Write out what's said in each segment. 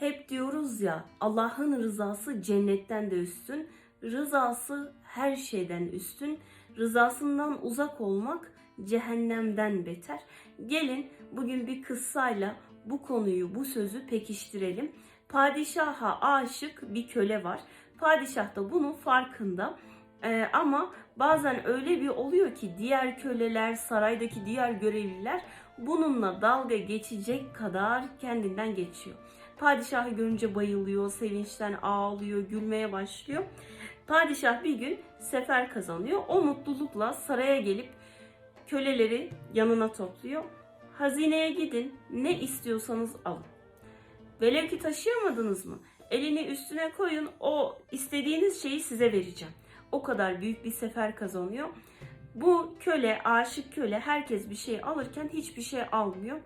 Hep diyoruz ya Allah'ın rızası cennetten de üstün, rızası her şeyden üstün, rızasından uzak olmak cehennemden beter. Gelin bugün bir kıssayla bu konuyu, bu sözü pekiştirelim. Padişaha aşık bir köle var. Padişah da bunun farkında. Ee, ama bazen öyle bir oluyor ki diğer köleler, saraydaki diğer görevliler bununla dalga geçecek kadar kendinden geçiyor. Padişahı görünce bayılıyor, sevinçten ağlıyor, gülmeye başlıyor. Padişah bir gün sefer kazanıyor. O mutlulukla saraya gelip köleleri yanına topluyor. Hazineye gidin, ne istiyorsanız alın. Velev ki taşıyamadınız mı? Elini üstüne koyun, o istediğiniz şeyi size vereceğim. O kadar büyük bir sefer kazanıyor. Bu köle, aşık köle herkes bir şey alırken hiçbir şey almıyor.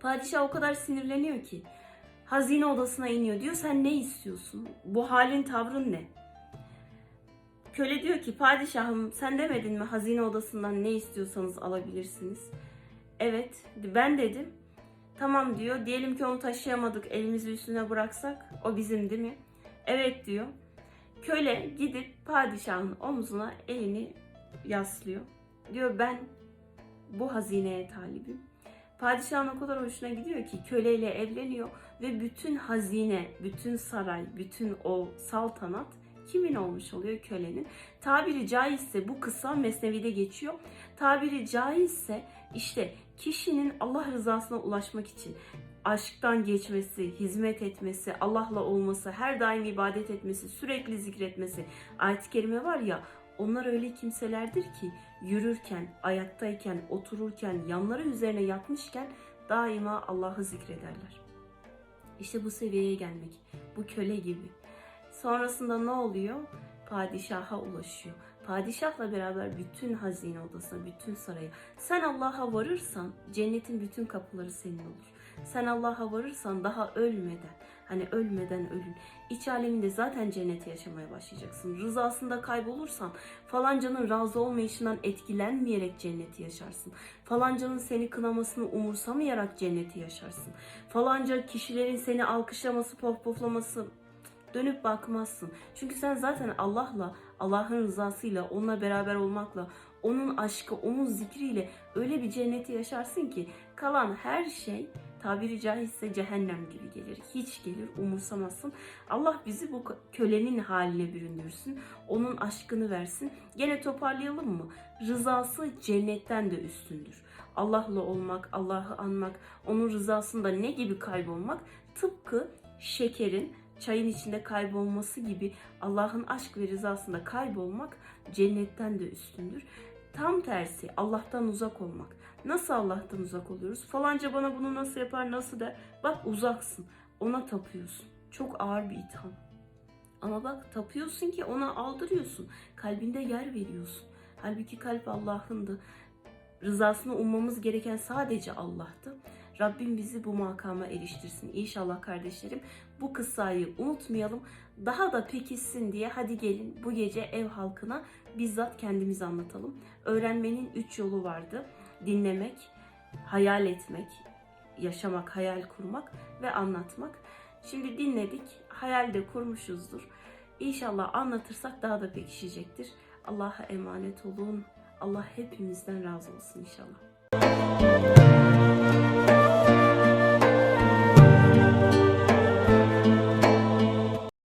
Padişah o kadar sinirleniyor ki hazine odasına iniyor. Diyor sen ne istiyorsun? Bu halin tavrın ne? Köle diyor ki padişahım sen demedin mi hazine odasından ne istiyorsanız alabilirsiniz. Evet ben dedim. Tamam diyor. Diyelim ki onu taşıyamadık elimizi üstüne bıraksak o bizim değil mi? Evet diyor. Köle gidip padişahın omzuna elini yaslıyor. Diyor ben bu hazineye talibim. Padişahın o kadar hoşuna gidiyor ki köleyle evleniyor ve bütün hazine, bütün saray, bütün o saltanat kimin olmuş oluyor kölenin. Tabiri caizse bu kısa mesnevide geçiyor. Tabiri caizse işte kişinin Allah rızasına ulaşmak için aşktan geçmesi, hizmet etmesi, Allah'la olması, her daim ibadet etmesi, sürekli zikretmesi. Ayet-i kerime var ya onlar öyle kimselerdir ki yürürken, ayaktayken, otururken, yanları üzerine yatmışken daima Allah'ı zikrederler. İşte bu seviyeye gelmek, bu köle gibi. Sonrasında ne oluyor? Padişaha ulaşıyor. Padişahla beraber bütün hazine odasına, bütün saraya. Sen Allah'a varırsan cennetin bütün kapıları senin olur. Sen Allah'a varırsan daha ölmeden, hani ölmeden ölün. İç aleminde zaten cenneti yaşamaya başlayacaksın. Rızasında kaybolursan falancanın razı olmayışından etkilenmeyerek cenneti yaşarsın. Falancanın seni kınamasını umursamayarak cenneti yaşarsın. Falanca kişilerin seni alkışlaması, pohpohlaması dönüp bakmazsın. Çünkü sen zaten Allah'la, Allah'ın rızasıyla, onunla beraber olmakla, onun aşkı, onun zikriyle öyle bir cenneti yaşarsın ki kalan her şey tabiri caizse cehennem gibi gelir. Hiç gelir umursamazsın. Allah bizi bu kölenin haline büründürsün. Onun aşkını versin. Gene toparlayalım mı? Rızası cennetten de üstündür. Allah'la olmak, Allah'ı anmak, onun rızasında ne gibi kaybolmak? Tıpkı şekerin çayın içinde kaybolması gibi Allah'ın aşk ve rızasında kaybolmak cennetten de üstündür. Tam tersi Allah'tan uzak olmak. Nasıl Allah'tan uzak oluyoruz? Falanca bana bunu nasıl yapar, nasıl der? Bak uzaksın. Ona tapıyorsun. Çok ağır bir itham. Ama bak tapıyorsun ki ona aldırıyorsun. Kalbinde yer veriyorsun. Halbuki kalp Allah'ındı. Rızasını ummamız gereken sadece Allah'tı. Rabbim bizi bu makama eriştirsin. İnşallah kardeşlerim bu kıssayı unutmayalım. Daha da pekişsin diye hadi gelin bu gece ev halkına bizzat kendimiz anlatalım. Öğrenmenin üç yolu vardı. Dinlemek, hayal etmek, yaşamak, hayal kurmak ve anlatmak. Şimdi dinledik, hayal de kurmuşuzdur. İnşallah anlatırsak daha da pekişecektir. Allah'a emanet olun. Allah hepimizden razı olsun inşallah.